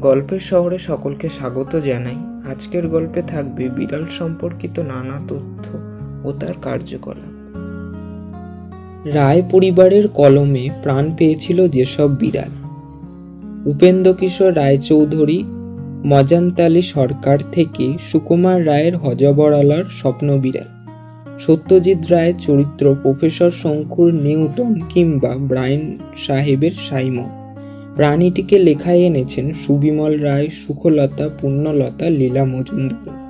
গল্পের শহরে সকলকে স্বাগত জানাই। আজকের গল্পে থাকবে বিড়াল সম্পর্কিত নানা তথ্য ও তার কার্যকলাপ। রায় পরিবারের কলমে প্রাণ পেয়েছিল যেসব বিড়াল। উপেন্দ্র উপেন্দ্রকিশোর রায়চৌধুরী, মজানতালি সরকার থেকে সুকুমার রায়ের হজবরালার স্বপ্ন বিড়াল। সত্যজিৎ রায়ের চরিত্র প্রফেসর শঙ্কুর নিউটন কিংবা ব্রাইন সাহেবের সাইমন। প্রাণীটিকে লেখায় এনেছেন সুবিমল রায়, সুখলতা পুণ্যলতা লীলা মজুমদার।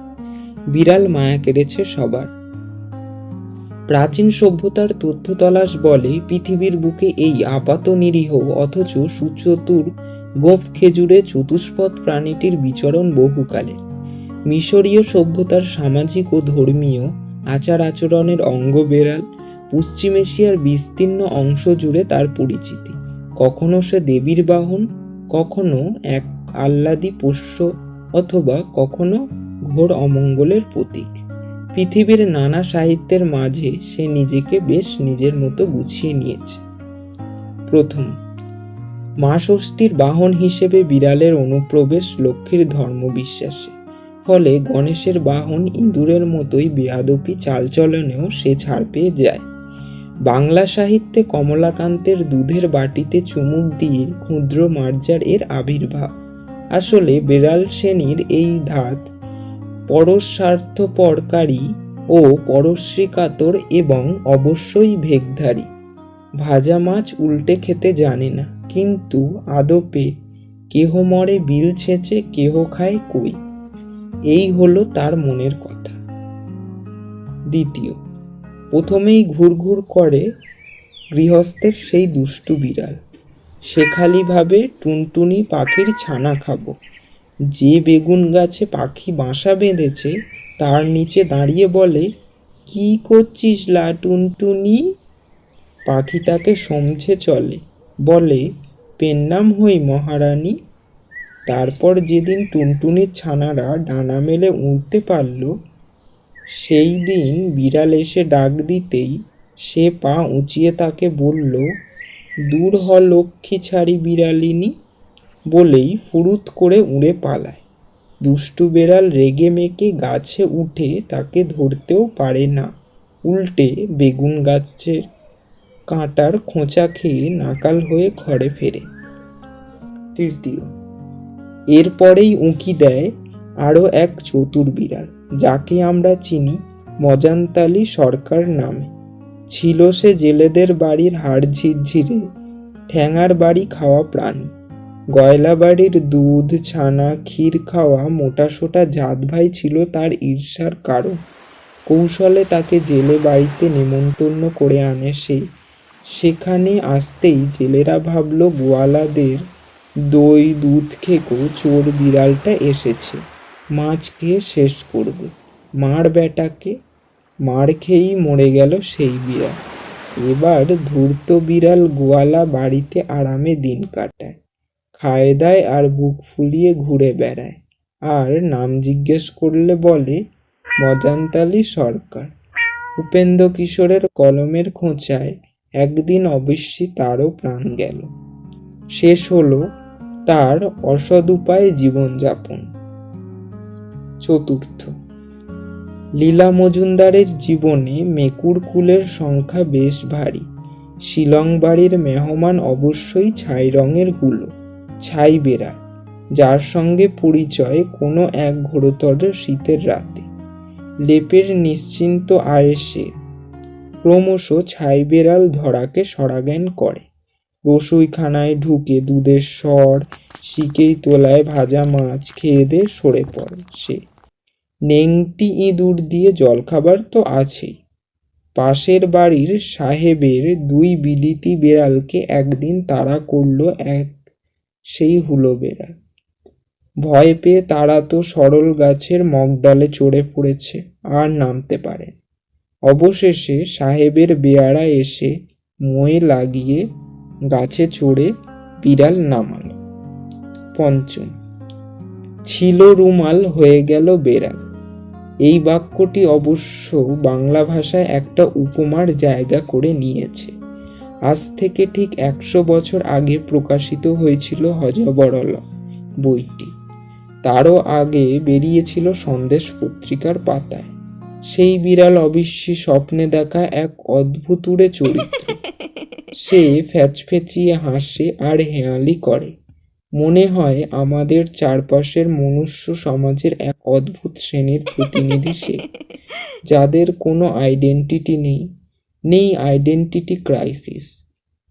বিড়াল মায়া কেড়েছে সবার। প্রাচীন সভ্যতার তথ্য তলাশ বলে, পৃথিবীর বুকে এই আপাত নিরীহ, অথচ সুচতুর গোঁফ খেজুরে চতুষ্পদ প্রাণীটির বিচরণ বহুকালে মিশরীয় সভ্যতার সামাজিক ও ধর্মীয় আচার আচরণের অঙ্গ বেড়াল, পশ্চিম এশিয়ার বিস্তীর্ণ অংশ জুড়ে তার পরিচিতি। কখনো সে দেবীর বাহন, কখনো এক আহ্লাদি পোষ্য অথবা কখনো ঘোর অমঙ্গলের প্রতীক। পৃথিবীর নানা সাহিত্যের মাঝে সে নিজেকে বেশ নিজের মতো গুছিয়ে নিয়েছে। প্রথম মা ষষ্ঠীর বাহন হিসেবে বিড়ালের অনুপ্রবেশ লক্ষ্মীর ধর্ম ধর্মবিশ্বাসে। ফলে গণেশের বাহন ইঁদুরের মতোই বেয়াদপি চালচলনেও সে ছাড় পেয়ে যায়। বাংলা সাহিত্যে কমলাকান্তের দুধের বাটিতে চুমুক দিয়ে ক্ষুদ্র মার্জার এর আবির্ভাব। আসলে বেড়াল শ্রেণির এই ধাত পরস্বার্থপরকারী ও পরশ্রীকাতর এবং অবশ্যই ভেগধারী। ভাজা মাছ উল্টে খেতে জানে না, কিন্তু আদপে কেহ মরে বিল ছেঁচে কেহ খায় কই? এই হলো তার মনের কথা। দ্বিতীয় প্রথমেই ঘুরঘুর করে গৃহস্থের সেই দুষ্টু বিড়াল। সে খালি ভাবে টুনটুনি পাখির ছানা খাব। যে বেগুন গাছে পাখি বাসা বেঁধেছে, তার নিচে দাঁড়িয়ে বলে, কি করছিস লা টুনটুনি? পাখি তাকে সমঝে চলে, বলে পেন্নাম হই মহারানী। তারপর যেদিন টুনটুনির ছানারা ডানা মেলে উড়তে পারল সেই দিন বিড়াল এসে ডাক দিতেই সে পা উঁচিয়ে তাকে বলল, দূর হ লক্ষ্মী ছাড়ি বিড়ালিনী বলেই ফুরুত করে উড়ে পালায়। দুষ্টু বেড়াল রেগে মেকে গাছে উঠে তাকে ধরতেও পারে না। উল্টে বেগুন গাছের কাঁটার খোঁচা খেয়ে নাকাল হয়ে ঘরে ফেরে। তৃতীয়, এরপরেই উঁকি দেয় আরও এক চতুর বিড়াল। যাকে আমরা চিনি মজানতালি সরকার নামে। ছিল সে জেলেদের বাড়ির হাড় ঝিরঝিরে, ঠ্যাঙার বাড়ি খাওয়া প্রাণী। গয়লা বাড়ির দুধ, ছানা, ক্ষীর খাওয়া মোটাসোটা জাত ভাই ছিল তার ঈর্ষার কারণ। কৌশলে তাকে জেলে বাড়িতে নেমন্তন্ন করে আনে সে। সেখানে আসতেই জেলেরা ভাবল, গোয়ালাদের দই, দুধ খেকো, চোর বিড়ালটা এসেছে। মাছ খেয়ে শেষ করবে। মার বেটাকে মার খেয়েই মরে গেল সেই বিড়াল। এবার ধূর্ত বিড়াল গোয়ালা বাড়িতে আরামে দিন কাটায়। খায় দায় আর বুক ফুলিয়ে ঘুরে বেড়ায়। আর নাম জিজ্ঞেস করলে বলে, মজান্তালি সরকার। উপেন্দ্র কিশোরের কলমের খোঁচায় একদিন অবশ্যই তারও প্রাণ গেল। শেষ হলো তার অসদ উপায়ে জীবনযাপন। চতুর্থ। লীলা মজুমদারের জীবনে মেকুর কুলের সংখ্যা বেশ ভারী। শিলং বাড়ির মেহমান অবশ্যই ছাই রঙের হুলো ছাই বেড়াল যার সঙ্গে পরিচয় কোনো এক ঘোরতর শীতের রাতে। লেপের নিশ্চিন্ত আয়েসে ক্রমশ ছাই বেড়াল ধরাকে সরাজ্ঞান করে। রসুইখানায় ঢুকে দুধের স্বর, শিকেই তোলায় ভাজা মাছ খেয়ে দে সরে পড়ে সে। নেংটি ইঁদুর দিয়ে জলখাবার তো আছেই। পাশের বাড়ির সাহেবের দুই বিলিতি বেড়ালকে একদিন তাড়া করল এক সেই হুলো বেড়াল। ভয় পেয়ে তারা তো সরল গাছের মগডালে চড়ে পড়েছে, আর নামতে পারে অবশেষে সাহেবের বেয়ারা এসে মই লাগিয়ে গাছে চড়ে বিড়াল নামাল। পঞ্চম। ছিল রুমাল হয়ে গেল বেড়াল। এই বাক্যটি অবশ্য বাংলা ভাষায় একটা উপমার জায়গা করে নিয়েছে। আজ থেকে ঠিক একশো বছর আগে প্রকাশিত হয়েছিল হজবরল বইটি। তারও আগে বেরিয়েছিল সন্দেশ পত্রিকার পাতায়। সেই বিড়াল অবিশ্বাসী স্বপ্নে দেখা এক অদ্ভুতুড়ে চরিত্র। সে ফ্যাচফেচিয়ে হাসে আর হেঁয়ালি করে। মনে হয় আমাদের চারপাশের মনুষ্য সমাজের এক অদ্ভুত শ্রেণির প্রতিনিধি সে, যাদের কোনো আইডেন্টিটি নেই নেই আইডেন্টিটি ক্রাইসিস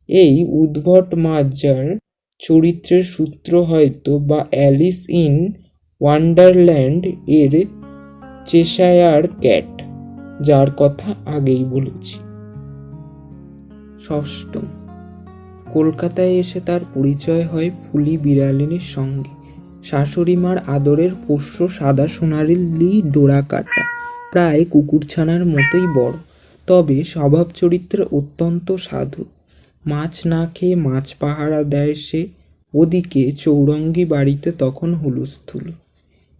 এই উদ্ভট মাজার চরিত্রের সূত্র হয়তো বা অ্যালিস ইন ওয়ান্ডারল্যান্ড এর চেশায়ার ক্যাট যার কথা আগেই বলেছি। ষষ্ঠম কলকাতায় এসে তার পরিচয় হয় ফুলি বিড়ালিনীর সঙ্গে। শাশুড়ি মার আদরের পোষ্য সাদা সোনালি ডোরা কাটা প্রায় কুকুরছানার মতোই বড়। তবে স্বভাব চরিত্রে অত্যন্ত সাধু। মাছ না খেয়ে মাছ পাহারা দেয় সে, ওদিকে চৌরঙ্গি বাড়িতে তখন হুলুস্থুল।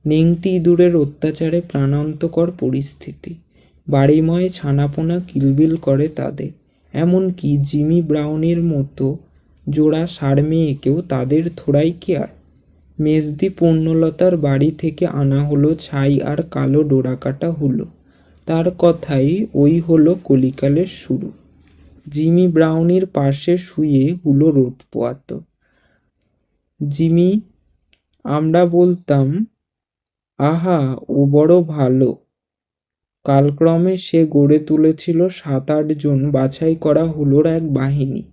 নেংটি ইঁদুরের অত্যাচারে প্রাণান্তকর পরিস্থিতি। বাড়িময় ছানাপোনা কিলবিল করে তাদের। এমনকি জিমি ব্রাউনের মতো জোড়া ষাঁড় মেয়েকেও তাদের থোড়াই কেয়ার মেজদি পূর্ণলতার বাড়ি থেকে আনা হলো ছাই আর কালো ডোরাকাটা হলো। তার কথাই ওই হলো কলিকালের শুরু। জিমি ব্রাউনির পাশে শুয়ে হুলো রোদ পোয়াত। জিমি, আমরা বলতাম, আহা, ও বড় ভালো। কালক্রমে সে গড়ে তুলেছিল সাত আটজন বাছাই করা হুলোর এক বাহিনী।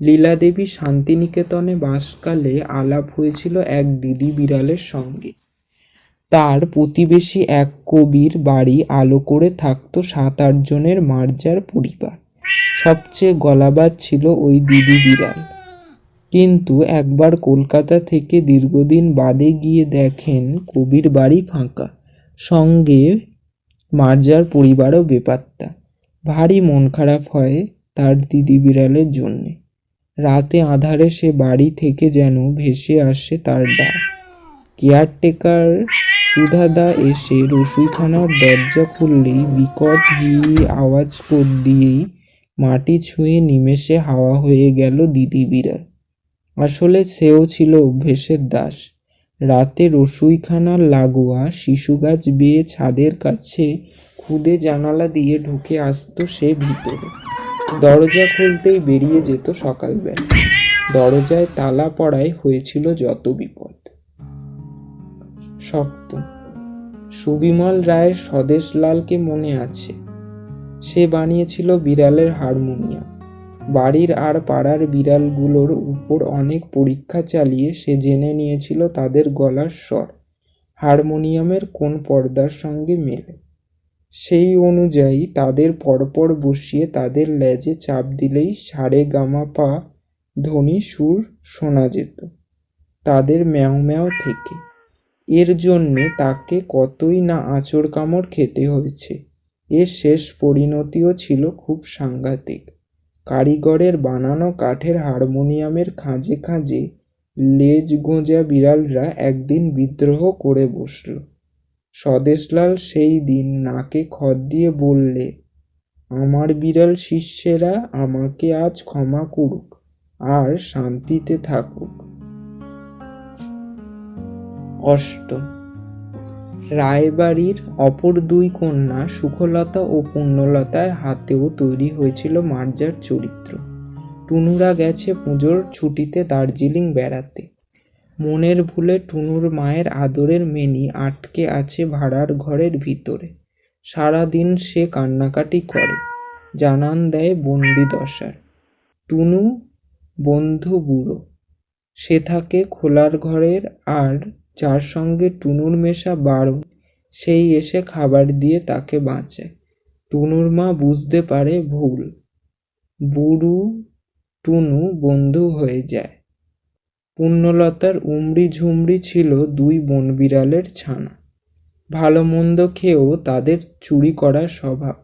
লীলাদেবী শান্তিনিকেতনে বাসকালে আলাপ হয়েছিল এক দিদি বিড়ালের সঙ্গে। তার প্রতিবেশী এক কবির বাড়ি আলো করে থাকতো সাত আটজনের মার্জার পরিবার। সবচেয়ে গলাবাজ ছিল ওই দিদি বিড়াল। কিন্তু একবার কলকাতা থেকে দীর্ঘদিন বাদে গিয়ে দেখেন কবির বাড়ি ফাঁকা। সঙ্গে মার্জার পরিবারও বেপাত্তা। ভারী মন খারাপ হয় তার দিদি বিড়ালের জন্যে। রাতে আধারে সে বাড়ি থেকে যেন ভেসে আসে তার ডাক কেয়ারটেকার সুধাদা এসে রসুইখানার দরজা খুললেই বিকট হি আওয়াজ কর দিয়েই মাটি ছুঁয়ে নিমেষে হাওয়া হয়ে গেল দিদি বিড়াল। আসলে সেও ছিল অভ্যেসের দাস। রাতে রসুইখানার লাগোয়া শিশু গাছ বেয়ে ছাদের কাছে খুদে জানালা দিয়ে ঢুকে আসতো সে ভিতরে। দরজা খুলতেই বেরিয়ে যেত সকালবেলা। দরজায় তালা পড়ায় হয়েছিল যত বিপদ। সপ্তম সুবিমল রায়ের স্বদেশ লালকে মনে আছে। সে বানিয়েছিল বিড়ালের হারমোনিয়াম। বাড়ির আর পাড়ার বিড়ালগুলোর উপর অনেক পরীক্ষা চালিয়ে সে জেনে নিয়েছিল তাদের গলার স্বর। হারমোনিয়ামের কোন পর্দার সঙ্গে মেলে। সেই অনুযায়ী তাদের পরপর বসিয়ে তাদের লেজে চাপ দিলেই সারে গামা পা ধ্বনি সুর শোনা যেত। তাদের ম্যাও ম্যাও থেকে। এর জন্যে তাকে কতই না আঁচড় কামড় খেতে হয়েছে। এর শেষ পরিণতিও ছিল খুব সাংঘাতিক। কারিগরের বানানো কাঠের হারমোনিয়ামের খাঁজে খাঁজে লেজ গোঁজা বিড়ালরা একদিন বিদ্রোহ করে বসল। স্বদেশলাল সেই দিন নাকে খদ দিয়ে বললে, আমার বিড়াল শিষ্যেরা আমাকে আজ ক্ষমা করুক আর শান্তিতে থাকুক। অষ্টম রায়বাড়ির অপর দুই কন্যা সুখলতা ও পুণ্যলতার হাতেও তৈরি হয়েছিল মার্জার চরিত্র। টুনুরা গেছে পুজোর ছুটিতে দার্জিলিং বেড়াতে। মনের ভুলে টুনুর মায়ের আদরের মেনি আটকে আছে ভাড়ার ঘরের ভিতরে। সারাদিন সে কান্নাকাটি করে, জানান দেয় বন্দি দশার। টুনু বন্ধু বুড়ো, সে থাকে খোলার ঘরের আর যার সঙ্গে টুনুর মেশা বারণ, সেই এসে খাবার দিয়ে তাকে বাঁচায় টুনুর মা বুঝতে পারে ভুল। বুড়ু টুনু বন্ধু হয়ে যায়। পুণ্যলতার উমড়ি ঝুমড়ি ছিল দুই বনবিড়ালের ছানা। ভালো মন্দ খেয়েও তাদের চুরি করার স্বভাব।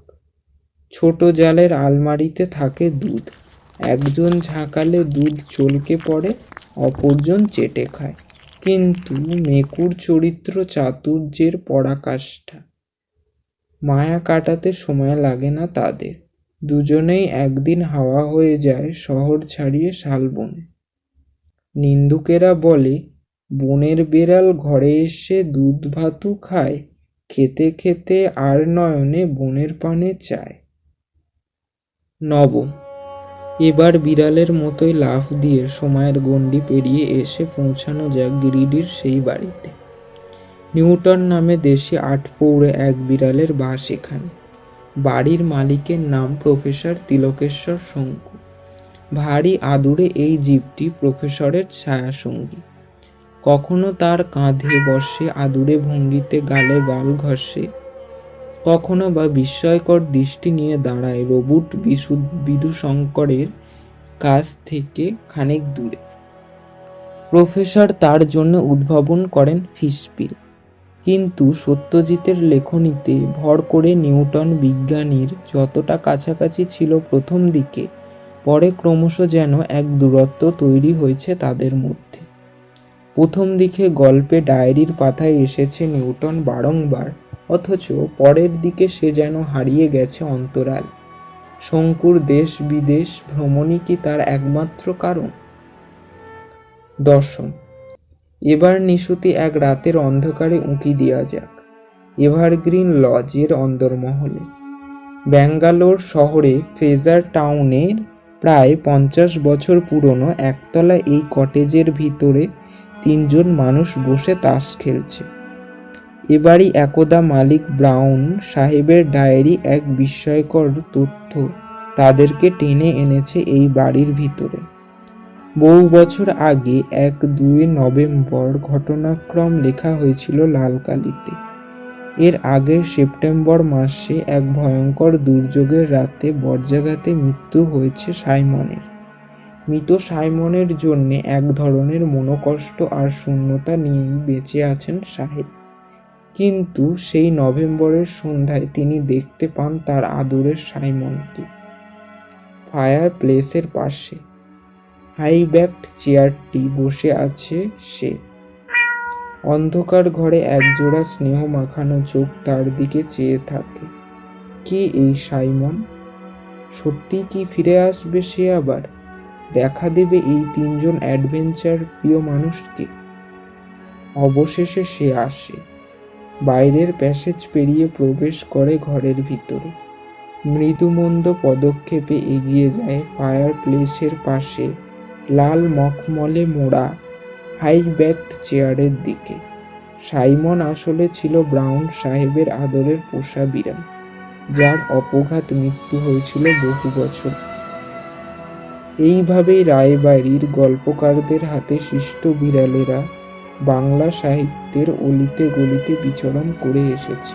ছোট জালের আলমারিতে থাকে দুধ। একজন ঝাঁকালে দুধ চলকে পড়ে, অপরজন চেটে খায়। কিন্তু মেকুর চরিত্র চাতুর্যের পরাকাষ্ঠা। মায়া কাটাতে সময় লাগে না তাদের। দুজনেই একদিন হাওয়া হয়ে যায় শহর ছাড়িয়ে শালবনে। নিন্দুকেরা বলে, বনের বেড়াল ঘরে এসে দুধ ভাতু খায়, খেতে খেতে আর নয়নে বনের পানে চায়। নবম এবার বিড়ালের মতোই লাফ দিয়ে সময়ের গণ্ডি পেরিয়ে এসে পৌঁছানো যাক গিরিডির সেই বাড়িতে। নিউটন নামে দেশে আটপৌরে এক বিড়ালের বাস এখানে। বাড়ির মালিকের নাম প্রফেসর তিলকেশ্বর শঙ্কু। ভারী আদুরে এই জীবটি প্রফেসরের ছায়াসঙ্গী। কখনো তার কাঁধে বসে আদুরে ভঙ্গিতে গালে গাল ঘষে কখনো বা বিস্ময়কর দৃষ্টি নিয়ে দাঁড়ায় রবুট বিশু- বিধুশঙ্করের কাছ থেকে খানিক দূরে। প্রফেসর তার জন্য উদ্ভাবন করেন ফিসপিল কিন্তু সত্যজিতের লেখনীতে ভর করে নিউটন বিজ্ঞানীর যতটা কাছাকাছি ছিল প্রথম দিকে, পরে ক্রমশ যেন এক দূরত্ব তৈরি হয়েছে তাদের মধ্যে। প্রথম দিকে গল্পে ডায়েরির পাতায় এসেছে নিউটন বারংবার অথচ পরের দিকে সে যেন হারিয়ে গেছে অন্তরাল। শঙ্কুর দেশ বিদেশ ভ্রমণই কি তার একমাত্র কারণ? দর্শন। এবার নিশুতি এক রাতের অন্ধকারে উঁকি দেওয়া যাক। এভারগ্রিন লজের অন্দরমহলে ব্যাঙ্গালোর শহরে ফেজার টাউনের প্রায় পঞ্চাশ বছর পুরনো একতলা এই কটেজের ভিতরে তিনজন মানুষ বসে তাস খেলছে। এবারই একদা মালিক ব্রাউন সাহেবের ডায়েরি এক বিস্ময়কর তথ্য তাদেরকে টেনে এনেছে এই বাড়ির ভিতরে। বহু বছর আগে এক দুই নভেম্বর ঘটনাক্রম লেখা হয়েছিল লাল কালিতে এর আগের সেপ্টেম্বর মাসে এক ভয়ঙ্কর দুর্যোগের রাতে বর্জাঘাতে মৃত্যু হয়েছে সাইমনের। মৃত সাইমনের জন্য এক ধরনের মনোকষ্ট আর শূন্যতা নিয়েই বেঁচে আছেন সাহেব। কিন্তু সেই নভেম্বরের সন্ধ্যায় তিনি দেখতে পান তার আদরের সাইমনকে। ফায়ার প্লেসের পাশে হাইব্যাকড চেয়ারটি বসে আছে সে। অন্ধকার ঘরে একজোড়া স্নেহ মাখানো চোখ তার দিকে চেয়ে থাকে। কে এই সাইমন? সত্যি কি ফিরে আসবে সে আবার? দেখা দেবে এই তিনজন অ্যাডভেঞ্চার প্রিয় মানুষকে। অবশেষে সে আসে। বাইরের প্যাসেজ পেরিয়ে প্রবেশ করে ঘরের ভিতরে। মৃদুমন্দ পদক্ষেপে এগিয়ে যায় ফায়ার প্লেসের পাশে লাল মখমলে মোড়া হাই ব্যাকড চেয়ারের দিকে। সাইমন আসলে ছিল ব্রাউন সাহেবের আদরের পোষা বিড়াল, যার অপঘাত মৃত্যু হয়েছিল বহু বছর। এইভাবেই রায়বাড়ির গল্পকারদের হাতে সৃষ্ট বিড়ালেরা বাংলা সাহিত্যের অলিতে গলিতে বিচরণ করে এসেছে।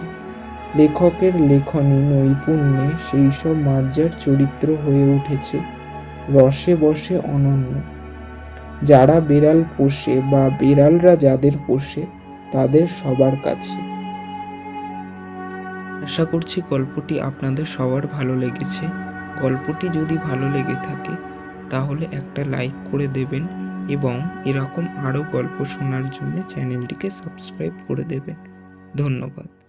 লেখকের লেখনী, নৈপুণ্যে সেই সব মার্জার চরিত্র হয়ে উঠেছে রসে বসে অনন্য। যারা বিড়াল পোষে বা বিড়ালরা যাদের পোষে, তাদের সবার কাছে। আশা করছি গল্পটি আপনাদের সবার ভালো লেগেছে। গল্পটি যদি ভালো লেগে থাকে, তাহলে একটা লাইক করে দেবেন। এবং এরকম আরও গল্প শোনার জন্য চ্যানেলটিকে সাবস্ক্রাইব করে দেবেন। ধন্যবাদ।